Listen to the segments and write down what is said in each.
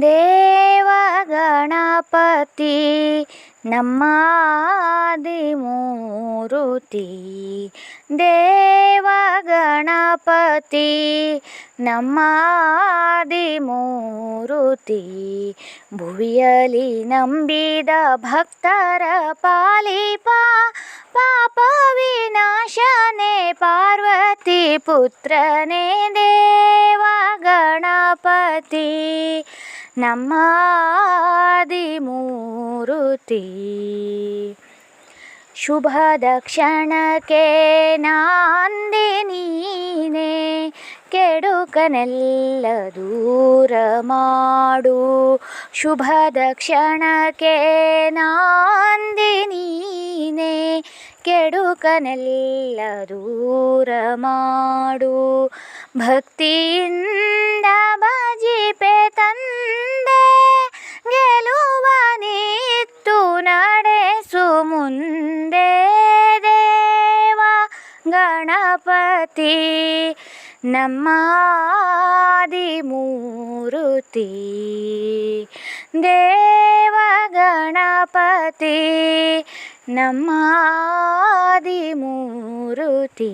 ದೇವ ಗಣಪತಿ ನಮ್ಮ ಮೂರುತಿ. ದೇವ ಗಣಪತಿ ನಮ್ಮಾದಿ ಮೂರುತಿ. ಭುವಿಯಲಿ ನಂಬಿದ ಭಕ್ತರ ಪಾಲಿಪ, ಪಾಪ ವಿನಾಶನೆ ಪಾರ್ವತಿ ಪುತ್ರನೇ ದೇವ ಗಣಪತಿ ಮೂರುತಿ ಶುಭ ದಕ್ಷಿಣಕ್ಕೆ ನಾಂದಿ ನೀನೆ, ಕೆಡುಕನೆಲ್ಲ ದೂರ ಮಾಡು. ಶುಭ ದಕ್ಷಿಣಕ್ಕೆ ನಾಂದಿ ನೀನೆ, ಕೆಡುಕನೆಲ್ಲ ದೂರ ಮಾಡು. ಭಕ್ತಿಯಿಂದ ಮುಂದೆ ದೇವ ಗಣಪತಿ ನಮ್ಮಾದಿ ಮೂರುತಿ. ದೇವ ಗಣಪತಿ ನಮ್ಮಾದಿ ಮೂರುತಿ.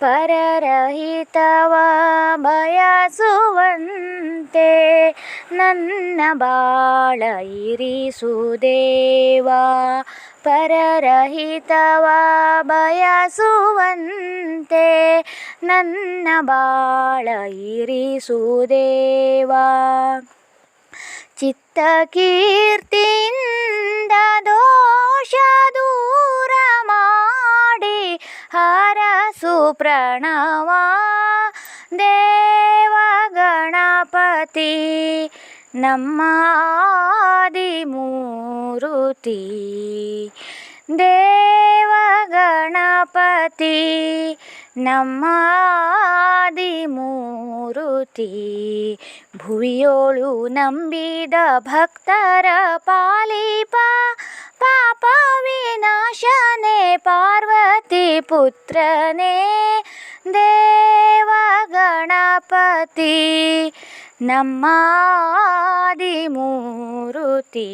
ಪರರಹಿತವ ಬಯಸುವಂತೆ ನನ್ನ ಬಾಳ ಇರಿಸುದೇವಾ, ಪರರಹಿತವ ಬಯಸುವಂತೆ ನನ್ನ ಬಾಳ ಇರಿಸುದೇವಾ. ಚಿತ್ತ ಕೀರ್ತಿಯಿಂದ ದೋಷ ದೂರ ಮಾಡಿ, ಹರಸು ಪ್ರಣವ, ದೇವ ಗಣಪತಿ ನಮ್ಮ ಮೂರುತಿ. ದೇವ ಗಣಪತಿ ನಮ್ಮಾದಿ ಮೂರುತಿ. ಭುವಿಯೋಳು ನಂಬಿದ ಭಕ್ತರ ಪಾಲಿಪ ಪಾಪ ವಿನಾಶನೆ ಪಾರ್ವತಿ ಪುತ್ರನೇ. ದೇವ ಗಣಪತಿ ನಮ್ಮಾದಿ ಮೂರುತಿ.